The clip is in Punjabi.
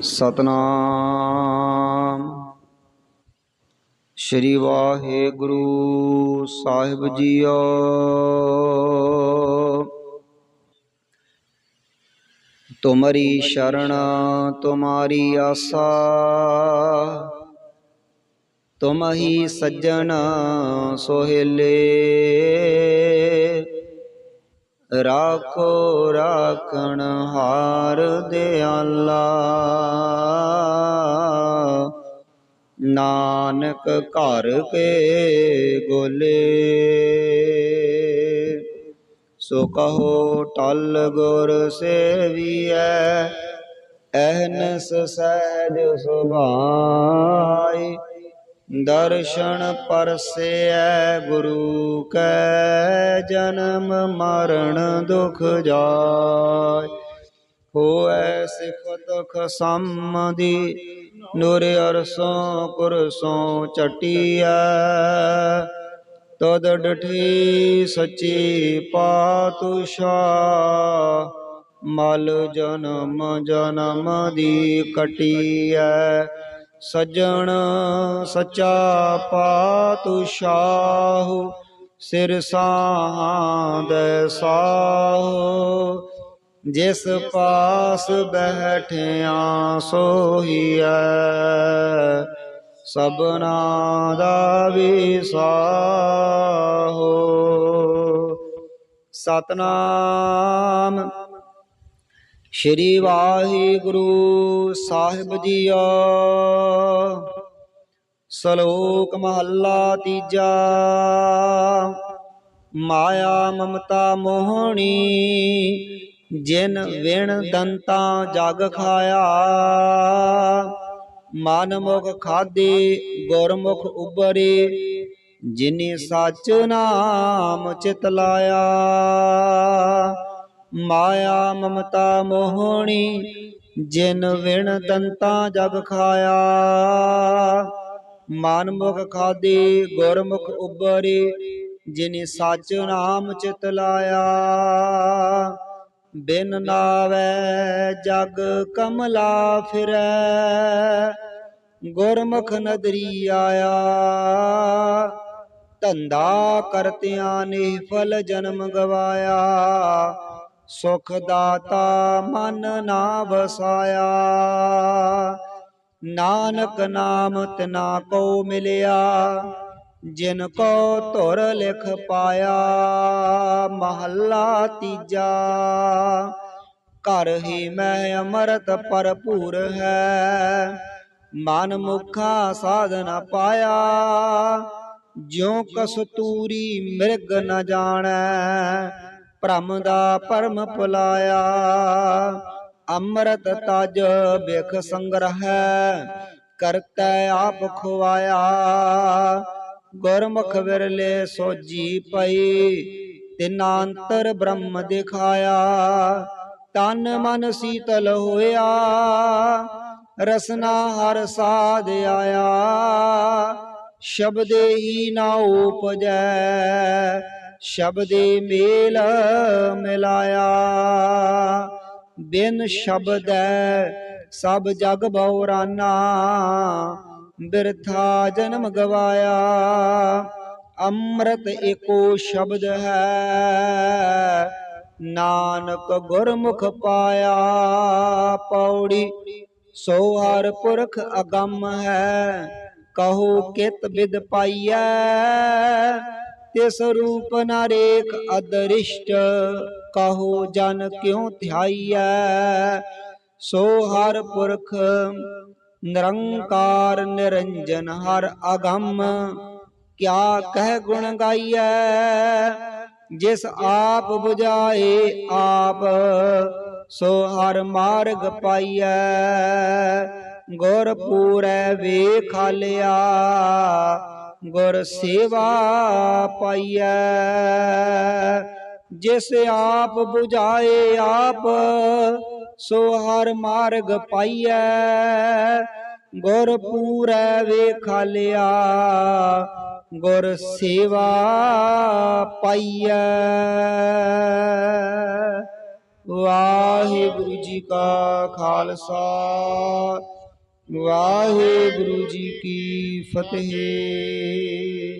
ਸਤਨਾਮ। ਸ਼੍ਰੀ ਵਾਹਿਗੁਰੂ ਸਾਹਿਬ ਜੀਓ। ਤੁਮਰੀ ਸ਼ਰਣ ਤੁਮਾਰੀ ਆਸਾ ਤੁਮ ਹੀ ਸੱਜਣ ਸੋਹਿਲੇ। ਰਾਖੋ ਰਾਖਣ ਹਾਰ ਦਿਆਲਾ ਨਾਨਕ ਘਰ ਕੇ ਗੋਲੇ। ਸੋ ਕਹੋ ਟਲ ਗੁਰ ਸੇਵੀਐ ਅਹਨਸ ਸਹਿਜ ਸੁਭਾਈ। ਦਰਸ਼ਨ ਪਰਸੈ ਗੁਰੂ ਕੈ ਜਨਮ ਮਰਨ ਦੁਖ ਜਾਇ ਹੋਐ ਸਿਫਤ ਖਸਮਦੀ, ਨੂਰ ਅਰਸੋਂ ਕੁਰਸੋਂ ਚਟੀਐ। ਤਦ ਡਠੀ ਸੱਚੀ ਪਾਤਸ਼ਾਹ, ਮਲ ਜਨਮ ਜਨਮ ਦੀ ਕਟੀਐ। ਸਜਣ ਸਚਾ ਪਾਤਸ਼ਾਹ ਸਿਰ ਸਾਹਾਂ ਸਾਹ। ਜਿਸ ਪਾਸ ਬੈਠਿਆ ਸੋਹੀਐ ਸਭਨਾ ਦਾ ਵਿਸਾਹੋ। ਸਤਨਾਮ ਸ਼੍ਰੀ ਵਾਹਿਗੁਰੂ ਸਾਹਿਬ ਜੀਓ। ਸ਼ਲੋਕ ਮਹੱਲਾ ਤੀਜਾ। ਮਾਇਆ ਮਮਤਾ ਮੋਹਣੀ, ਜਿਨ ਵਿਣ ਦੰਤਾ ਜਗ ਖਾਇਆ। ਮਨ ਮੁਖ ਖਾਦੀ ਗੁਰਮੁਖ ਉਬਰੇ, ਜਿਨੇ ਸੱਚ ਨਾਮ ਚਿਤ ਲਾਇਆ। ਮਾਇਆ ਮਮਤਾ ਮੋਹਣੀ, ਜਿਨ ਵਿਣ ਦੰਤਾ ਜਗ ਖਾਇਆ। ਮਨ ਮੁਖ ਖਾਦੀ ਗੁਰਮੁਖ ਉਬਰੇ, ਜਿਨੇ ਸੱਚ ਨਾਮ ਚਿਤ ਲਾਇਆ। ਬਿਨ ਨਾਵੈ ਜਗ ਕਮਲਾ ਫਿਰੈ, ਗੁਰਮੁਖ ਨਦਰੀ ਆਇਆ। ਧੰਦਾ ਕਰਤਿਆਂ ਨੇ ਫਲ ਜਨਮ ਗਵਾਇਆ। ਸੁਖ ਦਾਤਾ ਮਨ ਨਾ ਵਸਾਇਆ ਨਾਨਕ ਨਾਮ ਤਿਨਾ ਕੋ ਮਿਲਿਆ, ਜਿਨ ਕੋ ਧੁਰ ਲਿਖ ਪਾਇਆ, ਮਹੱਲਾ ਤੀਜਾ। ਘਰ ਹੀ ਮੈਂ ਅਮਰਤ ਭਰਪੂਰ ਹੈ, ਮਨ ਮੁਖਾ ਸਾਧਨ ਪਾਇਆ। ਜਿਉ ਕਸਤੂਰੀ ਮਿਰਗ ਨ ਜਾਣੈ ਭ੍ਰਮ ਦਾ ਪਰਮ ਪੁਲਾਇਆ ਅੰਮ੍ਰਿਤ ਤਜ ਬਿਖ ਸੰਗ੍ਰਹਿ, ਕਰਤੈ ਆਪ ਖੁਆਇਆ। ਗੁਰਮੁਖ ਵਿਰਲੇ ਸੋਜੀ ਪਈ, ਤਿਨਾੰਤਰ ਬ੍ਰਹਮ ਦਿਖਾਇਆ। ਤਨ ਮਨ ਸੀਤਲ ਹੋਇਆ, ਰਸਨਾ ਹਰ ਸਾਧ ਆਇਆ। ਸ਼ਬਦੇ ਹੀ ਨਾ ਉਪਜੈ ਸ਼ਬਦੇ ਮੇਲ ਮਿਲਾਇਆ। ਬਿਨ ਸ਼ਬਦੈ ਸਭ ਜਗ ਬਉਰਾਨਾ ਬਿਰਥਾ ਜਨਮ ਗਵਾਇਆ। ਅੰਮ੍ਰਿਤ ਏਕੋ ਸ਼ਬਦ ਹੈ, ਨਾਨਕ ਗੁਰਮੁਖ ਪਾਇਆ। ਪੌੜੀ ਸੋ ਹਰ ਪੁਰਖ ਅਗੰਮ ਹੈ, ਕਹੋ ਕਿਤ ਬਿਦ ਪਾਈਐ। ਤਿਸ ਰੂਪ ਨ ਰੇਖ ਅਦਰਿਸ਼ਟ, ਕਹੋ ਜਨ ਕਿਉ ਧਿਆਈਐ? ਸੋ ਹਰ ਪੁਰਖ ਨਿਰੰਕਾਰ ਨਿਰੰਜਨ, ਹਰ ਅਗੰਮ ਕਿਆ ਕਹਿ ਗੁਣ ਗਾਈਐ? ਜਿਸ ਆਪ 부ਝਾਏ ਆਪ, ਸੋ ਹਰ ਮਾਰਗ ਪਾਈਐ। ਗੁਰ ਪੂਰੈ ਵੇਖ ਲਿਆ ਗੁਰ ਸੇਵਾ ਪਾਈਐ। ਜਿਸ ਆਪ 부ਝਾਏ ਆਪ, ਸੋ ਹਰ ਮਾਰਗ ਪਾਈਐ। ਗੁਰ ਪੂਰੈ ਵੇਖ ਲਿਆ ਗੁਰ ਸੇਵਾ ਪਾਈਐ। ਵਾਹਿਗੁਰੂ ਜੀ ਕਾ ਖਾਲਸਾ। ਵਾਹਿਗੁਰੂ ਜੀ ਕੀ ਫਤਿਹ।